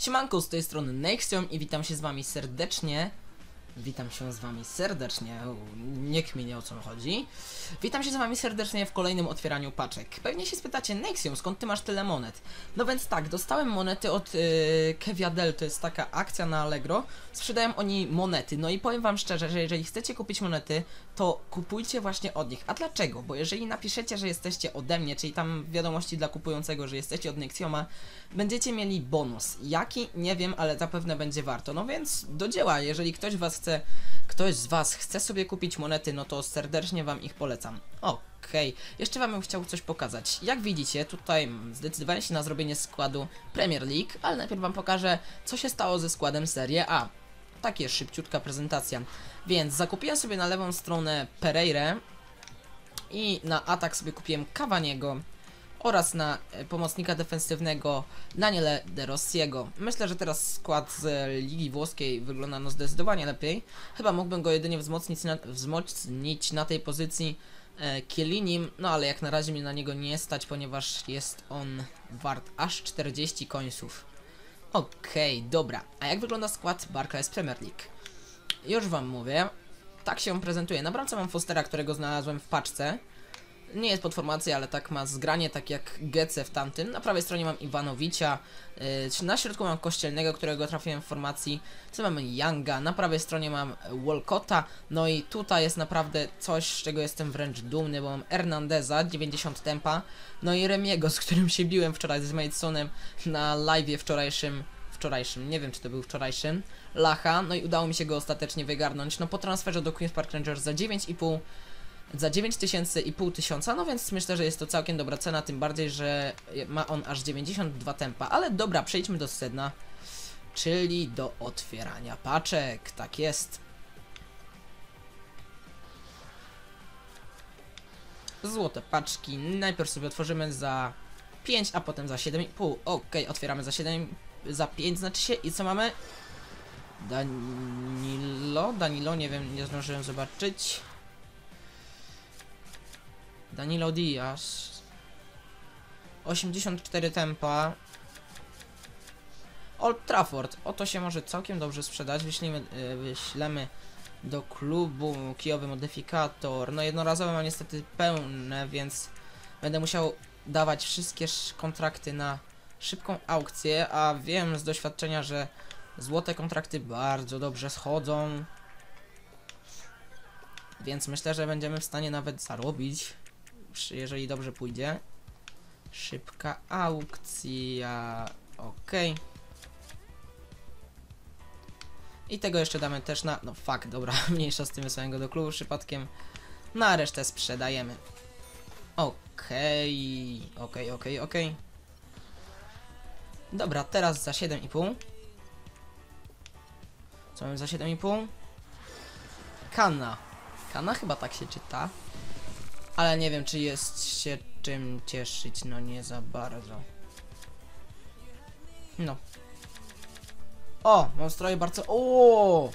Siemanko, z tej strony Nexium i witam się z wami serdecznie. Witam się z wami serdecznie, nie o co chodzi. Witam się z wami serdecznie w kolejnym otwieraniu paczek. Pewnie się spytacie, Nexium, skąd ty masz tyle monet? No więc tak, dostałem monety od yy, Keviadel, to jest taka akcja na Allegro. Sprzedają oni monety, no i powiem wam szczerze, że jeżeli chcecie kupić monety, to kupujcie właśnie od nich. A dlaczego? Bo jeżeli napiszecie, że jesteście ode mnie, czyli tam wiadomości dla kupującego, że jesteście od Nexioma, będziecie mieli bonus. Jaki? Nie wiem, ale zapewne będzie warto. No więc do dzieła, jeżeli ktoś was chce, ktoś z was chce sobie kupić monety, no to serdecznie wam ich polecam. Okej, jeszcze wam bym chciał coś pokazać. Jak widzicie, tutaj zdecydowałem się na zrobienie składu Premier League, ale najpierw wam pokażę, co się stało ze składem Serie A. Takie szybciutka prezentacja. Więc zakupiłem sobie na lewą stronę Pereirę i na atak sobie kupiłem Cavaniego oraz na e, pomocnika defensywnego Daniele De Rossiego. Myślę, że teraz skład z Ligi Włoskiej wygląda no zdecydowanie lepiej. Chyba mógłbym go jedynie wzmocnić na, wzmocnić na tej pozycji e, Kielinim, no ale jak na razie mnie na niego nie stać, ponieważ jest on wart aż 40 końców. Okej, okay, dobra. A jak wygląda skład Barclays Premier League? Już wam mówię. Tak się prezentuje. Na bramce mam Fostera, którego znalazłem w paczce. Nie jest pod formację, ale tak ma zgranie, tak jak Gece w tamtym. Na prawej stronie mam Iwanowicza. Yy, na środku mam Kościelnego, którego trafiłem w formacji. Co mamy Younga. Na prawej stronie mam Walcotta. No i tutaj jest naprawdę coś, z czego jestem wręcz dumny, bo mam Hernandeza, 90 tempa. No i Remiego, z którym się biłem wczoraj z Madesonem na live wczorajszym wczorajszym, nie wiem czy to był wczorajszym, Lacha, no i udało mi się go ostatecznie wygarnąć, no po transferze do Queen's Park Rangers za 9,5 za 9 tysięcy i pół tysiąca, no więc myślę, że jest to całkiem dobra cena, tym bardziej, że ma on aż 92 tempa, ale dobra, przejdźmy do sedna, czyli do otwierania paczek, tak jest. Złote paczki, najpierw sobie otworzymy za 5, a potem za 7,5, ok, otwieramy za 7, za 5 znaczy się i co mamy? Danilo, Danilo, nie wiem, nie zdążyłem zobaczyć. Danilo Diaz. 84 tempa. Old Trafford. Oto się może całkiem dobrze sprzedać. Wyślimy, yy, wyślemy do klubu kijowy modyfikator. No jednorazowe mam niestety pełne, więc będę musiał dawać wszystkie kontrakty na szybką aukcję, a wiem z doświadczenia, że złote kontrakty bardzo dobrze schodzą. Więc myślę, że będziemy w stanie nawet zarobić jeżeli dobrze pójdzie. Szybka aukcja. Ok. I tego jeszcze damy też na... No fuck, dobra, mniejsza z tym wysłałem go do klubu przypadkiem. Na resztę sprzedajemy. Okej, okay. okej, okay, okej, okay, okej. Dobra, teraz za 7,5. Co mamy za 7,5? Kana. Kana chyba tak się czyta. Ale nie wiem, czy jest się czym cieszyć, no nie za bardzo. No. O, mam stroje bardzo... O!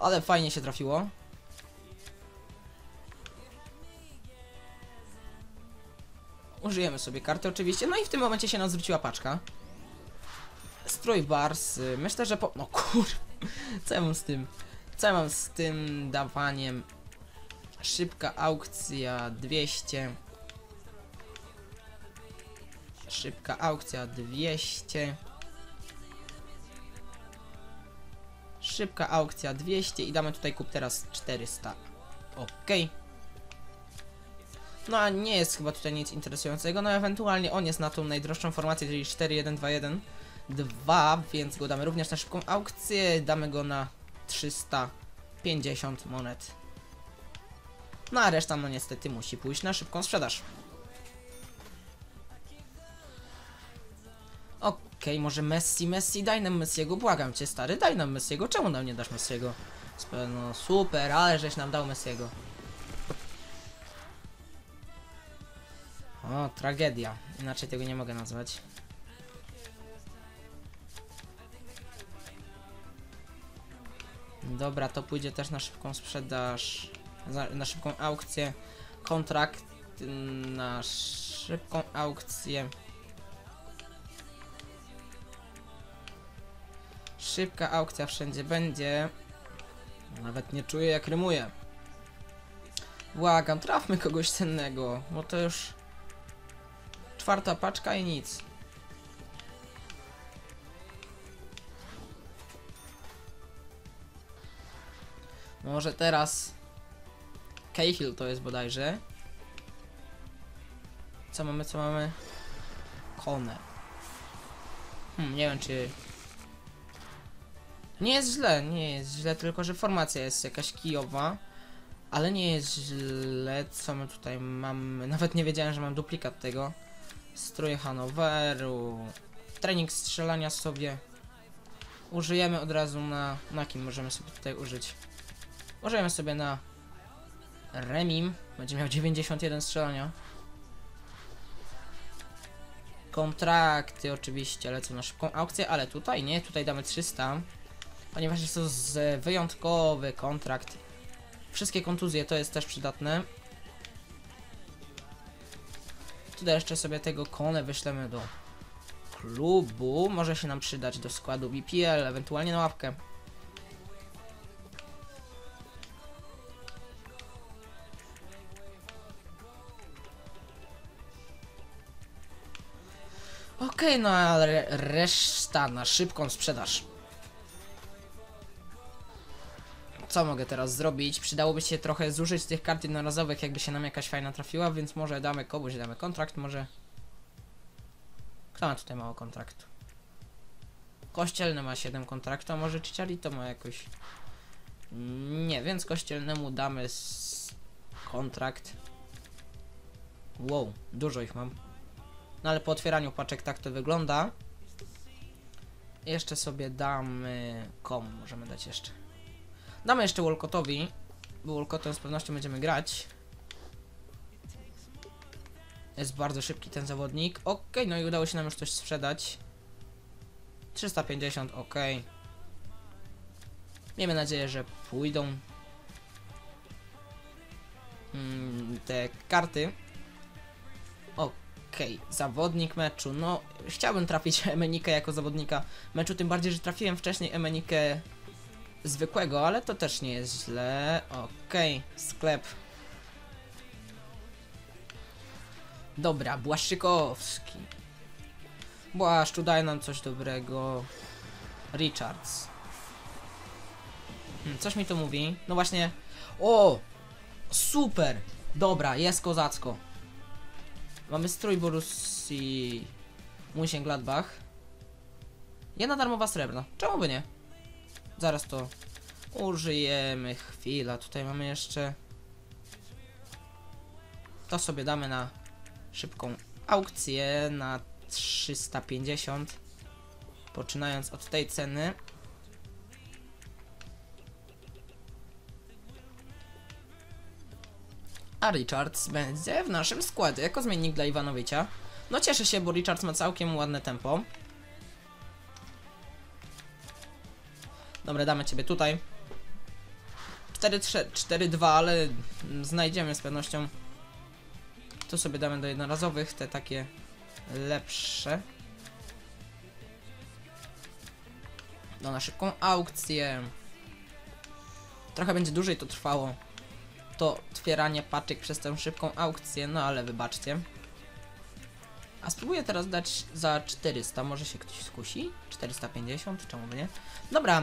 Ale fajnie się trafiło. Użyjemy sobie karty oczywiście. No i w tym momencie się nam zwróciła paczka. Strój bars. Myślę, że po... No kur... Co ja mam z tym? Co ja mam z tym dawaniem Szybka aukcja 200. Szybka aukcja 200. Szybka aukcja 200 i damy tutaj kup teraz 400. Ok. No a nie jest chyba tutaj nic interesującego, no ewentualnie on jest na tą najdroższą formację, czyli 4121 2, więc go damy również na szybką aukcję, damy go na 350 monet. No a reszta no niestety musi pójść na szybką sprzedaż. Okej, okay, może Messi, Messi, daj nam Messiego, błagam cię stary, daj nam Messiego, czemu nam nie dasz Messiego? No super, ale żeś nam dał Messiego. O, tragedia, inaczej tego nie mogę nazwać. Dobra, to pójdzie też na szybką sprzedaż na szybką aukcję. Kontrakt na szybką aukcję. Szybka aukcja wszędzie będzie. Nawet nie czuję jak rymuję. Błagam, trafmy kogoś cennego, bo to już czwarta paczka i nic. Może teraz Cahill to jest bodajże. Co mamy, co mamy? Kone. Hmm, nie wiem czy... Nie jest źle, nie jest źle, tylko że formacja jest jakaś kijowa. Ale nie jest źle, co my tutaj mamy. Nawet nie wiedziałem, że mam duplikat tego. Stroje Hanoweru. Trening strzelania sobie. Użyjemy od razu na... Na kim możemy sobie tutaj użyć? Użyjemy sobie na... Remim. Będzie miał 91 strzelania. Kontrakty oczywiście lecą na szybką aukcję, ale tutaj nie, tutaj damy 300. Ponieważ jest to z wyjątkowy kontrakt. Wszystkie kontuzje to jest też przydatne. Tutaj jeszcze sobie tego konę wyślemy do klubu. Może się nam przydać do składu BPL, ewentualnie na łapkę. Okej, no ale reszta na szybką sprzedaż. Co mogę teraz zrobić? Przydałoby się trochę zużyć tych kart jednorazowych, jakby się nam jakaś fajna trafiła, więc może damy komuś, damy kontrakt, może... Kto ma tutaj mało kontraktu? Kościelny ma 7 kontraktu, a może to ma jakoś... Nie, więc kościelnemu damy kontrakt. Wow, dużo ich mam. No ale po otwieraniu paczek tak to wygląda. Jeszcze sobie damy... Komu możemy dać jeszcze? Damy jeszcze Wolcotowi, bo Wolcotem z pewnością będziemy grać. Jest bardzo szybki ten zawodnik. Ok, no i udało się nam już coś sprzedać. 350, ok. Miejmy nadzieję, że pójdą mm, te karty. Okej, okay. zawodnik meczu. No, chciałbym trafić Emenikę jako zawodnika meczu, tym bardziej, że trafiłem wcześniej Emenikę zwykłego, ale to też nie jest źle. Okej, okay. sklep. Dobra, Błaszczykowski. Błaszczu, daj nam coś dobrego. Richards. Hmm, coś mi to mówi. No właśnie. O! Super! Dobra, jest kozacko. Mamy strój Borussii Mönchengladbach. Jedna darmowa srebrna. Czemu by nie? Zaraz to użyjemy. Chwila, tutaj mamy jeszcze... To sobie damy na szybką aukcję na 350. Poczynając od tej ceny. A Richards będzie w naszym składzie jako zmiennik dla Iwanowicza. No cieszę się, bo Richards ma całkiem ładne tempo. Dobra, damy ciebie tutaj. 4-2, ale znajdziemy z pewnością. Tu sobie damy do jednorazowych, te takie lepsze. No na szybką aukcję. Trochę będzie dłużej to trwało. To otwieranie paczek przez tę szybką aukcję, no ale wybaczcie. A spróbuję teraz dać za 400, może się ktoś skusi? 450, czemu by nie? Dobra,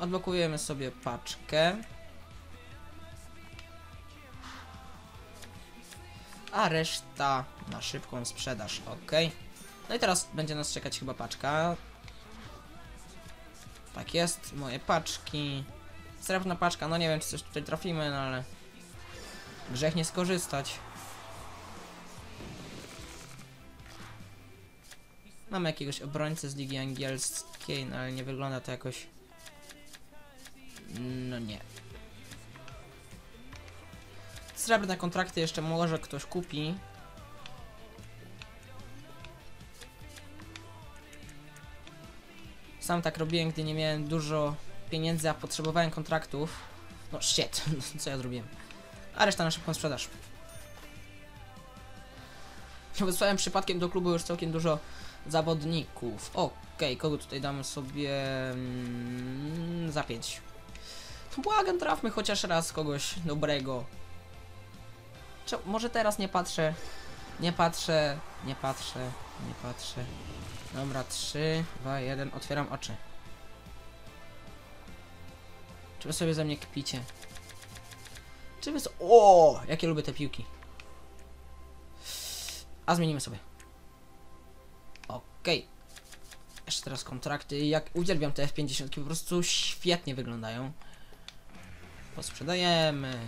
Odblokujemy sobie paczkę. A reszta na szybką sprzedaż, ok. No i teraz będzie nas czekać chyba paczka. Tak jest, moje paczki. Srebrna paczka, no nie wiem czy coś tutaj trafimy, no ale... Grzech nie skorzystać. Mamy jakiegoś obrońcę z Ligi Angielskiej, no ale nie wygląda to jakoś no nie. Srebrne kontrakty jeszcze może ktoś kupi. Sam tak robiłem, gdy nie miałem dużo pieniędzy, a potrzebowałem kontraktów. No shit, co ja zrobiłem? a reszta na szybką sprzedaż. Wysłałem przypadkiem do klubu już całkiem dużo zawodników. Okej, kogo tutaj damy sobie mm, za 5? Błagam, trafmy chociaż raz kogoś dobrego. Cze może teraz nie patrzę. Nie patrzę, nie patrzę, nie patrzę. Dobra, 3, 2, 1, otwieram oczy. Czy wy sobie ze mnie kpicie? Czy wy so O, jakie lubię te piłki. A zmienimy sobie. Okej. Jeszcze teraz kontrakty. Jak uwielbiam te F50, po prostu świetnie wyglądają. Posprzedajemy.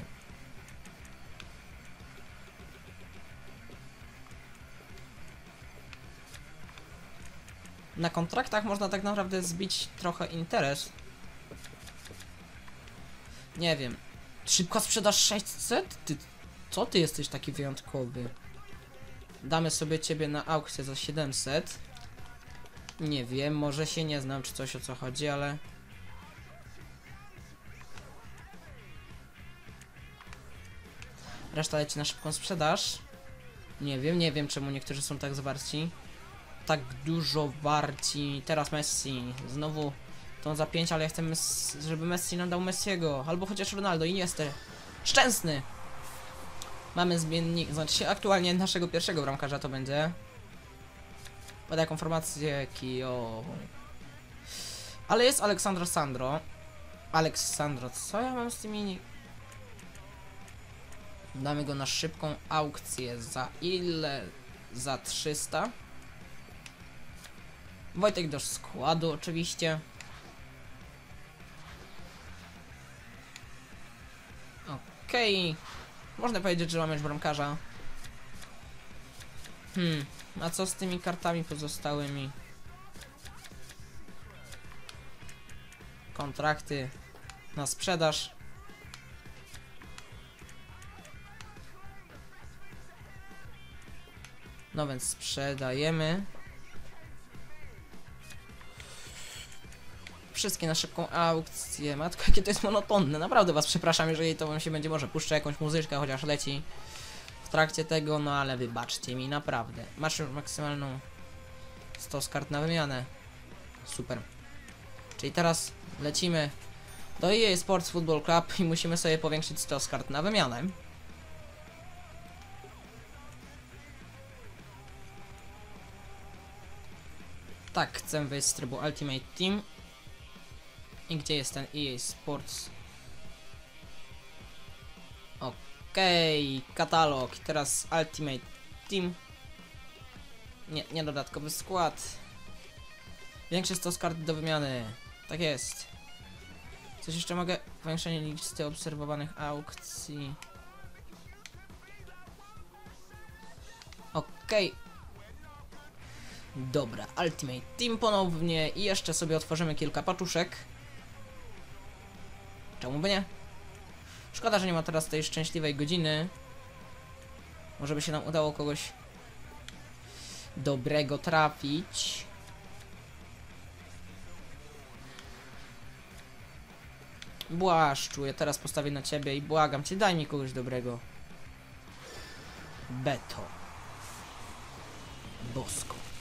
Na kontraktach można tak naprawdę zbić trochę interes. Nie wiem. Szybka sprzedaż 600? Ty, co ty jesteś taki wyjątkowy? Damy sobie ciebie na aukcję za 700. Nie wiem, może się nie znam, czy coś o co chodzi, ale... Reszta leci na szybką sprzedaż. Nie wiem, nie wiem czemu niektórzy są tak zwarci. Tak dużo warci. Teraz Messi. Znowu to za 5, ale ja chcę, żeby Messi nam dał Messiego. Albo chociaż Ronaldo i jest Szczęsny! Mamy zmiennik, znaczy aktualnie naszego pierwszego bramkarza to będzie. Podaję informację Kio. Ale jest Aleksandro Sandro. Aleksandro, co ja mam z tymi... Damy go na szybką aukcję. Za ile? Za 300. Wojtek do składu oczywiście. Okej. Okay. Można powiedzieć, że mamy już bramkarza. Hmm, a co z tymi kartami pozostałymi? Kontrakty na sprzedaż. No więc sprzedajemy. Wszystkie na szybką aukcję. Matko, jakie to jest monotonne. Naprawdę was przepraszam, jeżeli to wam się będzie może puszczę jakąś muzyczkę, chociaż leci w trakcie tego, no ale wybaczcie mi, naprawdę. Masz już maksymalną 100 kart na wymianę. Super. Czyli teraz lecimy do EA Sports Football Club i musimy sobie powiększyć 100 kart na wymianę. Tak, chcę wejść z trybu Ultimate Team i gdzie jest ten EA Sports? Okej, okay, katalog. Teraz Ultimate Team. Nie, nie dodatkowy skład. Większe 100 kart do wymiany. Tak jest. Coś jeszcze mogę? Powiększenie listy obserwowanych aukcji. Okej. Okay. Dobra, Ultimate Team ponownie i jeszcze sobie otworzymy kilka paczuszek. Czemu by nie? Szkoda, że nie ma teraz tej szczęśliwej godziny. Może by się nam udało kogoś dobrego trafić. Błaszczu, ja teraz postawię na ciebie i błagam cię, daj mi kogoś dobrego. Beto. Bosko.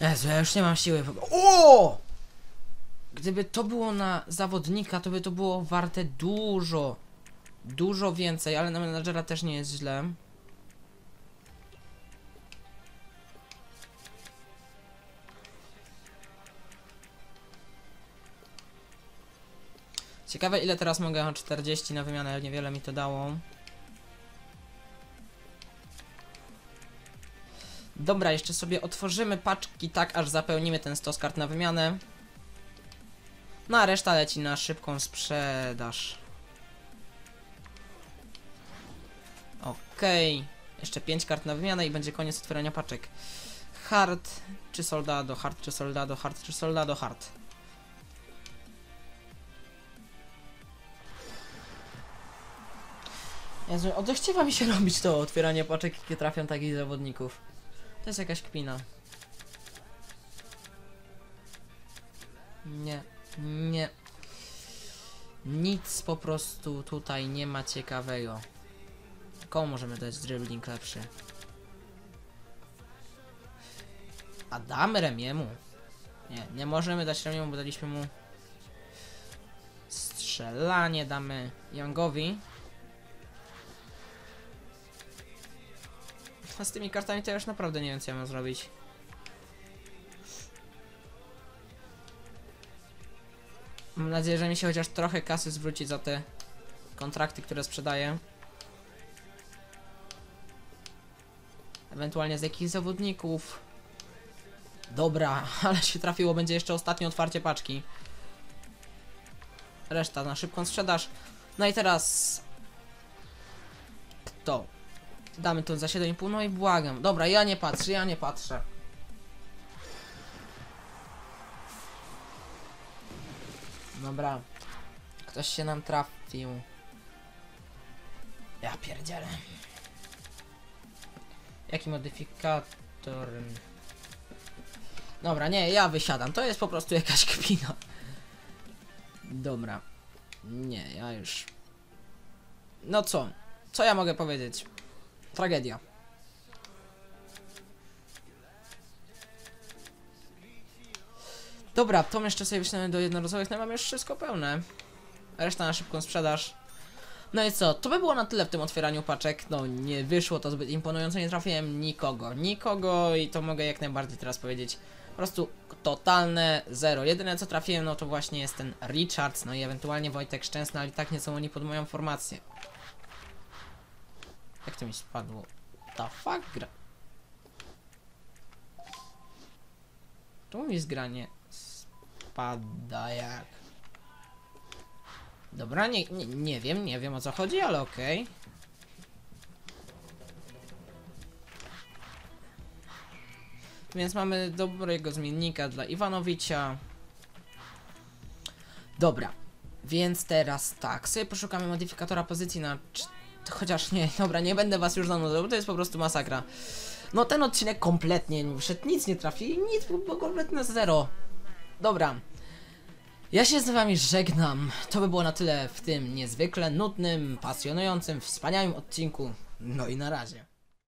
Jezu, ja już nie mam siły. O! Gdyby to było na zawodnika, to by to było warte dużo, dużo więcej, ale na menadżera też nie jest źle. Ciekawe ile teraz mogę 40 na wymianę, niewiele mi to dało. Dobra, jeszcze sobie otworzymy paczki tak, aż zapełnimy ten stos kart na wymianę. No a reszta leci na szybką sprzedaż. Okej. Okay. Jeszcze 5 kart na wymianę i będzie koniec otwierania paczek. Hard czy soldado, hard czy soldado, hard czy soldado, hard. Jezu, odechciewa mi się robić to otwieranie paczek, jakie trafią takich zawodników. To jest jakaś kpina. Nie. Nie. Nic po prostu tutaj nie ma ciekawego. Komu możemy dać dribbling lepszy? A damy Remiemu. Nie, nie możemy dać Remiemu, bo daliśmy mu strzelanie, damy Youngowi. A z tymi kartami to już naprawdę nie wiem co ja mam zrobić. Mam nadzieję, że mi się chociaż trochę kasy zwróci za te kontrakty, które sprzedaję. Ewentualnie z jakichś zawodników. Dobra, ale się trafiło, będzie jeszcze ostatnie otwarcie paczki. Reszta na szybką sprzedaż. No i teraz... Kto? Damy to za 7,5, no i błagam. Dobra, ja nie patrzę, ja nie patrzę. Dobra. Ktoś się nam trafił. Ja pierdzielę. Jaki modyfikator? Dobra, nie, ja wysiadam. To jest po prostu jakaś kpina. Dobra. Nie, ja już... No co? Co ja mogę powiedzieć? Tragedia. Dobra, to jeszcze sobie wyślemy do jednorazowych, no i mamy już wszystko pełne. Reszta na szybką sprzedaż. No i co, to by było na tyle w tym otwieraniu paczek. No nie wyszło to zbyt imponująco, nie trafiłem nikogo. Nikogo i to mogę jak najbardziej teraz powiedzieć. Po prostu totalne zero. Jedyne co trafiłem no to właśnie jest ten Richards, no i ewentualnie Wojtek Szczęsny, ale i tak nie są oni pod moją formację. Jak to mi spadło? Ta fuck gra. Tu mi zgranie spada jak. Dobra, nie, nie, nie wiem, nie wiem o co chodzi, ale okej. Więc mamy dobrego zmiennika dla Iwanowicza. Dobra, więc teraz tak, sobie poszukamy modyfikatora pozycji na... Chociaż nie, dobra, nie będę was już zanudzał, bo to jest po prostu masakra. No ten odcinek kompletnie nie wyszedł, nic nie trafi, nic, było kompletne zero. Dobra. Ja się z wami żegnam. To by było na tyle w tym niezwykle nudnym, pasjonującym, wspaniałym odcinku. No i na razie.